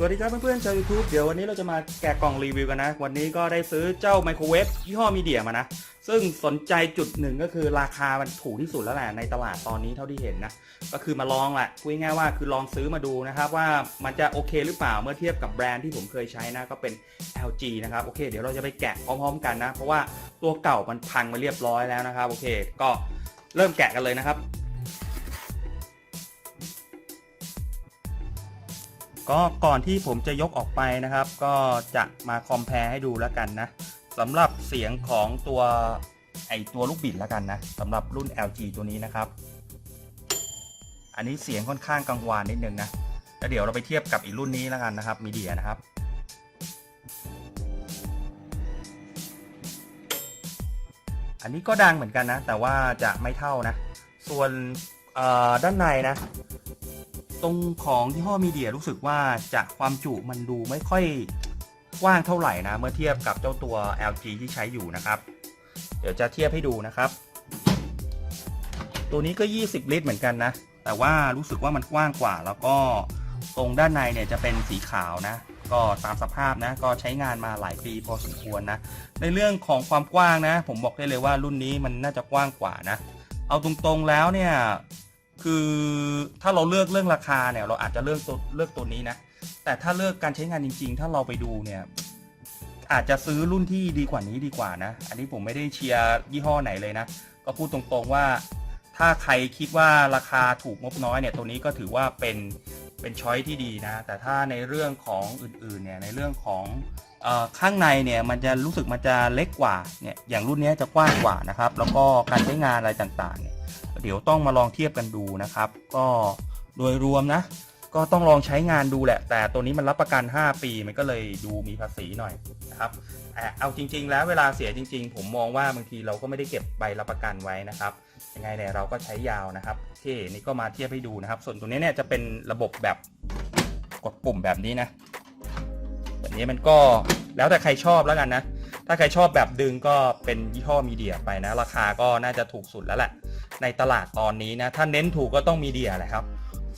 สวัสดีครับเพื่อนๆชาว YouTube เดี๋ยววันนี้เราจะมาแกะกล่องรีวิวกันนะ วันนี้ก็ได้ซื้อเจ้าไมโครเวฟยี่ห้อมีเดียมานะ ซึ่งสนใจจุดหนึ่งก็คือราคามันถูกที่สุดแล้วแหละในตลาดตอนนี้เท่าที่เห็นนะ ก็คือมาลองแหละพูดง่ายๆว่าคือลองซื้อมาดูนะครับว่ามันจะโอเคหรือเปล่าเมื่อเทียบกับแบรนด์ที่ผมเคยใช้นะก็เป็น LG นะครับโอเค เดี๋ยวเราจะไปแกะพร้อมๆกันนะ เพราะว่าตัวเก่ามันพังมาเรียบร้อยแล้วนะครับโอเค ก็เริ่มแกะกันเลยนะครับ ก็ก่อนที่ผมจะยกออกไปนะครับ ก็จะมาคอมเพลให้ดูแล้วกันนะสำหรับเสียงของตัวไอตัวลูกบิดแล้วกันนะสำหรับรุ่น LG ตัวนี้นะครับ อันนี้เสียงค่อนข้างกังวานนิดนึงนะแล้วเดี๋ยวเราไปเทียบกับอีกรุ่นนี้แล้วกันนะครับมีเดียนะครับอันนี้ก็ดังเหมือนกันนะ แต่ว่าจะไม่เท่านะ ส่วนด้านในนะ ตรงของที่ห้อมีเดียรู้สึกว่าจะความจุมันดูไม่ค่อยกว้างเท่าไหร่นะ เมื่อเทียบกับเจ้าตัว LG ที่ใช้อยู่นะครับ เดี๋ยวจะเทียบให้ดูนะครับ ตัวนี้ก็ 20 ลิตรเหมือนกันนะ แต่ว่ารู้สึกว่ามันกว้างกว่า แล้วก็ตรงด้านในเนี่ยจะเป็นสีขาวนะ ก็ตามสภาพนะ ก็ใช้งานมาหลายปีพอสมควรนะ ในเรื่องของความกว้างนะ ผมบอกได้เลยว่ารุ่นนี้มันน่าจะกว้างกว่านะ เอาตรงๆแล้วเนี่ย คือถ้าเราเลือกเรื่องราคาเนี่ย เราอาจจะเลือกตัวเลือกตัวนี้นะ แต่ถ้าเลือกการใช้งานจริง ๆ ถ้าเราไปดูเนี่ยอาจจะซื้อรุ่นที่ดีกว่านี้ดีกว่านะ อันนี้ผมไม่ได้เชียร์ยี่ห้อไหนเลยนะ ก็พูดตรงๆว่า ถ้าใครคิดว่าราคาถูกงบน้อยเนี่ย ตัวนี้ก็ถือว่าเป็นเป็นช้อยที่ดีนะ แต่ถ้าในเรื่องของอื่นๆเนี่ยในเรื่องของออข้างในเนี่ยมันจะรู้สึกมันจะเล็กกว่าเนี่ยอย่างรุ่นนี้จะกว้างกว่านะครับ แล้วก็การใช้งานอะไรต่างๆเนี่ย เดี๋ยวต้องมาลองเทียบกันดูนะครับ ก็โดยรวมนะ ก็ต้องลองใช้งานดูแหละ แต่ตัวนี้มันรับประกัน 5 ปีมันก็เลยดูมีภาษีหน่อยนะครับเอาจริง ๆ แล้วเวลาเสียจริง ๆ ผมมองว่าบางทีเราก็ไม่ได้เก็บใบรับประกันไว้นะครับยังไงเนี่ยเราก็ใช้ยาวนะครับโอเคนี่ก็มาเทียบให้ดูนะครับ ส่วนตัวนี้เนี่ยจะเป็นระบบแบบกดปุ่มแบบนี้นะแบบนี้มันก็แล้วแต่ใครชอบแล้วกันนะ ถ้าใครชอบแบบดึงก็เป็นยี่ห้อมีเดียไปนะ ราคาก็น่าจะถูกสุดแล้วแหละ ในตลาดตอนนี้นะ ถ้าเน้นถูกก็ต้องมีเดียแหละครับ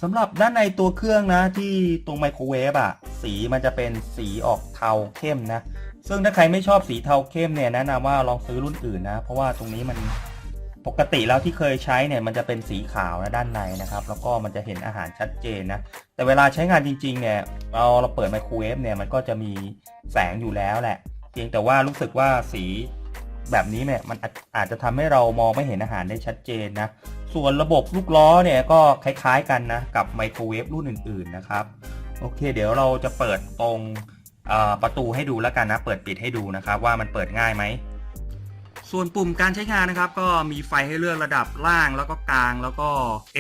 สำหรับด้านในตัวเครื่องนะที่ตรงไมโครเวฟอะสีมันจะเป็นสีออกเทาเข้มนะ ซึ่งถ้าใครไม่ชอบสีเทาเข้มเนี่ยแนะนำว่าลองซื้อรุ่นอื่นนะ เพราะว่าตรงนี้มันปกติแล้วที่เคยใช้เนี่ยมันจะเป็นสีขาวนะด้านในนะครับ แล้วก็มันจะเห็นอาหารชัดเจนนะ แต่เวลาใช้งานจริงๆเนี่ยเราเราเปิดไมโครเวฟเนี่ยมันก็จะมีแสงอยู่แล้วแหละ เพียงแต่ว่ารู้สึกว่าสีแบบนี้เนี่ยมันอาจอาจจะทำให้เรามองไม่เห็นอาหารได้ชัดเจนนะ ส่วนระบบลูกล้อเนี่ยก็คล้ายๆกันนะกับไมโครเวฟรุ่นอื่นๆนะครับ โอเค เดี๋ยวเราจะเปิดตรงประตูให้ดูแล้วกันนะ เปิดปิดให้ดูนะครับว่ามันเปิดง่ายไหม ส่วนปุ่มการใช้งานนะครับ ก็มีไฟให้เลือกระดับล่างแล้วก็กลางแล้วก็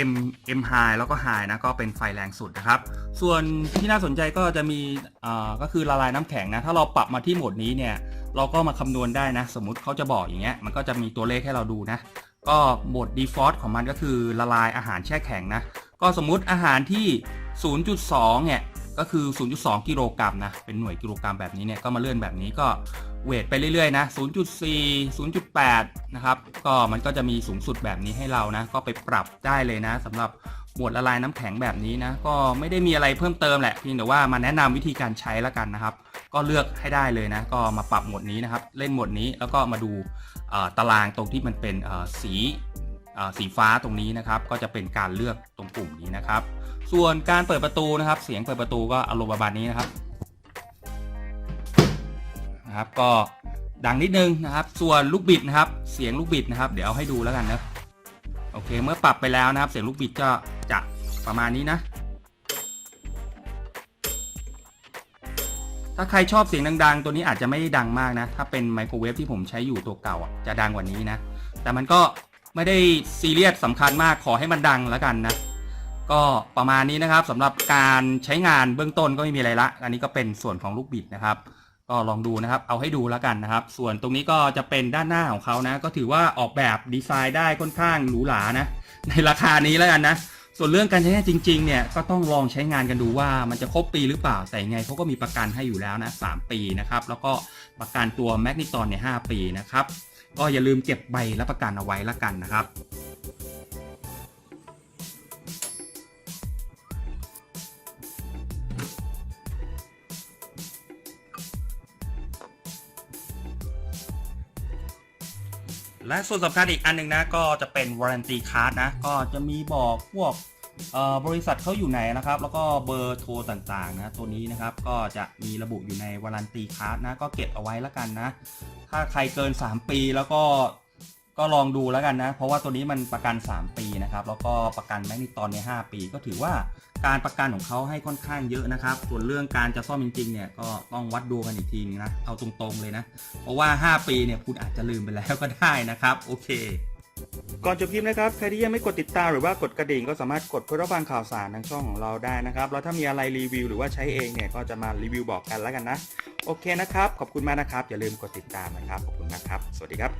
M M High แล้วก็ High นะก็เป็นไฟแรงสุดนะครับ ส่วนที่น่าสนใจก็จะมีอ่อก็คือละลายน้ำแข็งนะ ถ้าเราปรับมาที่โหมดนี้เนี่ย เราก็มาคำนวณได้นะ สมมุติเขาจะบอกอย่างเงี้ยมันก็จะมีตัวเลขให้เราดูนะ ก็โหมด default ของมันก็คือละลายอาหารแช่แข็งนะ ก็สมมุติอาหารที่ 0.2 เนี่ย ก็คือ 0.2 กิโลกรัมนะ เป็นหน่วยกิโลกรัมแบบนี้เนี่ย ก็มาเลื่อนแบบนี้ก็เวทไปเรื่อยๆนะ 0.4 0.8 นะครับ ก็มันก็จะมีสูงสุดแบบนี้ให้เรานะ ก็ไปปรับได้เลยนะสำหรับหมวดละลายน้ำแข็งแบบนี้นะ ก็ไม่ได้มีอะไรเพิ่มเติมแหละเพียงแต่ว่ามาแนะนำวิธีการใช้แล้วกันนะครับ ก็เลือกให้ได้เลยนะ ก็มาปรับหมดนี้นะครับ เล่นหมดนี้แล้วก็มาดูตารางตรงที่มันเป็นสีสีฟ้าตรงนี้นะครับ ก็จะเป็นการเลือกตรงปุ่มนี้นะครับ ส่วนการเปิดประตูนะครับ เสียงเปิดประตูก็อารมณ์ประมาณนี้นะครับนะครับ ก็ดังนิดนึงนะครับ ส่วนลูกบิดนะครับ เสียงลูกบิดนะครับ เดี๋ยวเอาให้ดูแล้วกันนะโอเค เมื่อปรับไปแล้วนะครับ เสียงลูกบิดก็จะประมาณนี้นะ ถ้าใครชอบเสียงดังๆ ตัวนี้อาจจะไม่ได้ดังมากนะ ถ้าเป็นไมโครเวฟที่ผมใช้อยู่ตัวเก่าจะดังกว่านี้นะ แต่มันก็ไม่ได้ซีเรียสสำคัญมากขอให้มันดังแล้วกันนะ ก็ประมาณนี้นะครับสำหรับการใช้งานเบื้องต้นก็ไม่มีอะไรละ อันนี้ก็เป็นส่วนของลูกบิดนะครับ ก็ลองดูนะครับ เอาให้ดูแล้วกันนะครับ ส่วนตรงนี้ก็จะเป็นด้านหน้าของเขานะ ก็ถือว่าออกแบบดีไซน์ได้ค่อนข้างหรูหรานะ ในราคานี้แล้วกันนะ ส่วนเรื่องการใช้งานจริง ๆ เนี่ยก็ต้องลองใช้งานกันดูว่ามันจะครบปีหรือเปล่าแต่ยังไงเขาก็มีประกันให้อยู่แล้วนะ3ปีนะครับแล้วก็ประกันตัวแมกนิตอนเนี่ย5ปีนะครับก็อย่าลืมเก็บใบรับประกันเอาไว้ละกันนะครับ และส่วนสำคัญอีกอันหนึ่งนะก็จะเป็นวารันตี้คัทนะก็จะมีบอกพวกบริษัทเขาอยู่ไหนนะครับ แล้วก็เบอร์โทรต่างๆนะตัวนี้นะครับก็จะมีระบุอยู่ในวารันตี้คัทนะก็เก็บเอาไว้แล้วกันนะ ถ้าใครเกิน 3 ปีแล้วก็ ก็ลองดูแล้วกันนะ เพราะว่าตัวนี้มันประกัน 3 ปีนะครับ แล้วก็ประกันแมกนิตอนใน 5 ปี ก็ถือว่าการประกันของเขาให้ค่อนข้างเยอะนะครับ ส่วนเรื่องการจะซ่อมจริงๆเนี่ยก็ต้องวัดดูกันอีกทีนึงนะ เอาตรงๆเลยนะ เพราะว่า 5 ปีเนี่ยคุณอาจจะลืมไปแล้วก็ได้นะครับ โอเค ก่อนจบคลิปนะครับ ใครที่ยังไม่กดติดตามหรือว่ากดกระดิ่งก็สามารถกดเพื่อรับฟังข่าวสารทางช่องของเราได้นะครับ แล้วถ้ามีอะไรรีวิวหรือว่าใช้เองเนี่ยก็จะมารีวิวบอกกันแล้วกันนะ โอเคนะครับ ขอบคุณมากนะครับ อย่าลืมกดติดตามนะครับ ขอบคุณมากครับ สวัสดีครับ